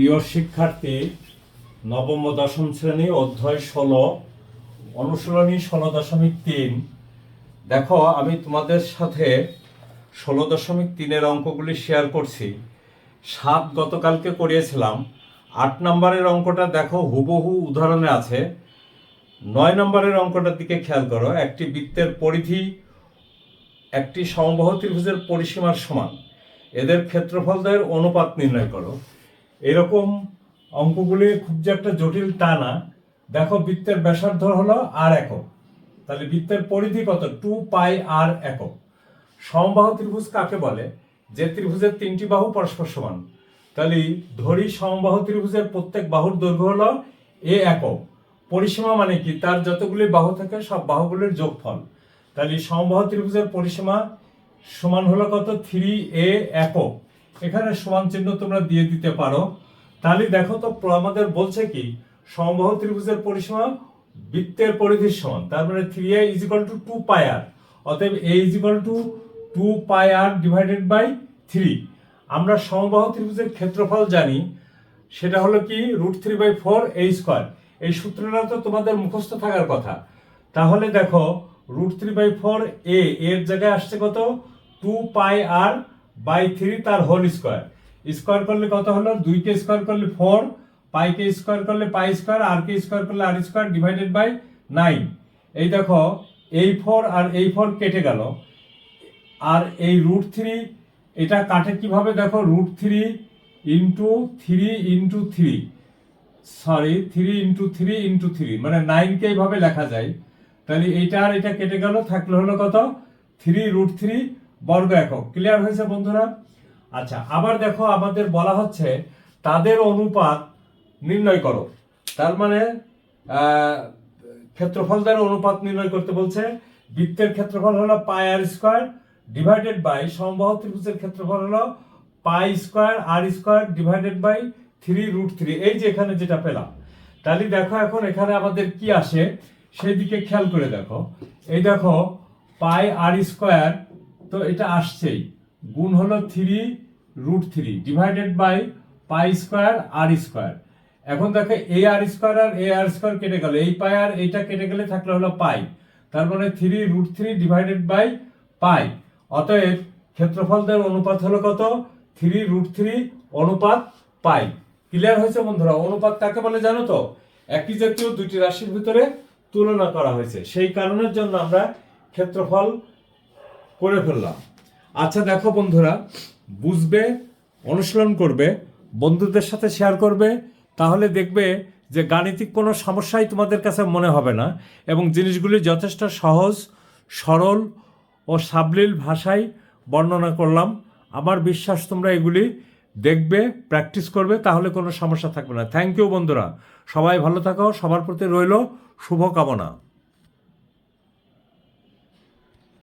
প্রিয় শিক্ষার্থী, নবম দশম শ্রেণি, অধ্যায় ষোলো, অনুশীলনী ষোলো দশমিক তিন। দেখো, আমি তোমাদের সাথে ষোলো দশমিক তিনের অঙ্কগুলি শেয়ার করছি। সাত গতকালকে করিয়েছিলাম। আট নম্বরের অঙ্কটা দেখো, হুবহু উদাহরণে আছে। নয় নম্বরের অঙ্কটার দিকে খেয়াল করো, একটি বৃত্তের পরিধি একটি সমবাহু ত্রিভুজের পরিসীমার সমান। এদের ক্ষেত্রফলদের অনুপাত নির্ণয় করো। এরকম অঙ্কগুলি খুব যে একটা জটিল তা না। দেখো বৃত্তের ব্যাসার্ধ হলো আর একক। তাহলে বৃত্তের পরিধি কত? টু পাই আর একক। সমবাহু ত্রিভুজ কাকে বলে? যে ত্রিভুজের তিনটি বাহু পরস্পর সমান। তাহলে ধরি সমবাহু ত্রিভুজের প্রত্যেক বাহুর দৈর্ঘ্য হলো এ একক। পরিসীমা মানে কি? তার যতগুলি বাহু থাকে, সব বাহুগুলির যোগফল। তাহলে সমবাহু ত্রিভুজের পরিসীমা সমান হলো কত? থ্রি এ একক। এখানে সমান চিহ্ন তোমরা দিয়ে দিতে পারো। তাহলে দেখো তো, আমাদের বলছে কি, সমবাহু ত্রিভুজের পরিসীমা বৃত্তের পরিধির সমান। তার মানে three a is equal to two pi r অতএব a is equal to two pi r divided by three আমরা সমবাহু ত্রিভুজের ক্ষেত্রফল জানি, সেটা হলো কি root three by four a square এই সূত্রটা তো তোমাদের মুখস্থ থাকার কথা। তাহলে দেখো root three by four a এর জায়গায় আসছে কত? Two pi r by three তার হোল স্কোয়ার। স্কোয়ার করলে কত হলো? দুইকে স্কোয়ার করলে ফোর পাইকে স্কোয়ার করলে পাই স্কোয়ার, আর কে স্কোয়ার করলে r square divided by nine এই দেখো, এই ফোর আর এই ফোর কেটে গেল। আর এই রুট থ্রি এটা কাটে কীভাবে? দেখো root three into three into three sorry three into three into three মানে নাইনকে এইভাবে লেখা যায়। তাহলে এইটা আর এটা কেটে গেল, থাকলে হলো কত? থ্রি রুট থ্রি বর্গ একক। ক্লিয়ার হয়েছে বন্ধুরা? আচ্ছা আবার দেখো আমাদের বলা হচ্ছে তাদের অনুপাত নির্ণয় করো। তার মানে ক্ষেত্রফল দ্বারা অনুপাত নির্ণয় করতে বলছে, বৃত্তের ক্ষেত্রফল হলো pi r square divided by সমবাহু ত্রিভুজের ক্ষেত্রফল হলো pi square r square divided by three root three এই যে এখানে যেটা পেলাম। তাহলে দেখো এখন এখানে আমাদের কি আসে? সেই দিকে খেয়াল করে দেখো। এই দেখো, পাই আর স্কোয়ার তো এটা আসছেই। গুণ হলো three root three divided by pi square r square এখন দেখো এ আর স্কোয়ার আর এ আর স্কোয়ার কেটে গেল। এই পাই আর এইটা কেটে গেলে থাকলে হলো পাই তার মানে three root three divided by pi অতএব ক্ষেত্রফলদের অনুপাত হলো কত? থ্রি রুট থ্রি অনুপাত পাই ক্লিয়ার হয়েছে বন্ধুরা? অনুপাত কাকে বলে জানো তো? একই জাতীয় দুইটি রাশির ভিতরে তুলনা করা হয়েছে। সেই কারণের জন্য আমরা ক্ষেত্রফল করে ফেললাম। আচ্ছা দেখো বন্ধুরা, বুঝবে, অনুশীলন করবে, বন্ধুদের সাথে শেয়ার করবে, তাহলে দেখবে যে গাণিতিক কোনো সমস্যাই তোমাদের কাছে মনে হবে না এবং জিনিসগুলি যথেষ্ট সহজ, সরল ও সাবলীল ভাষায় বর্ণনা করলাম। আমার বিশ্বাস তোমরা এগুলি দেখবে প্র্যাকটিস করবে, তাহলে কোনো সমস্যা থাকবে না। থ্যাংক ইউ বন্ধুরা। সবাই ভালো থাকো, সবার প্রতি রইল শুভকামনা।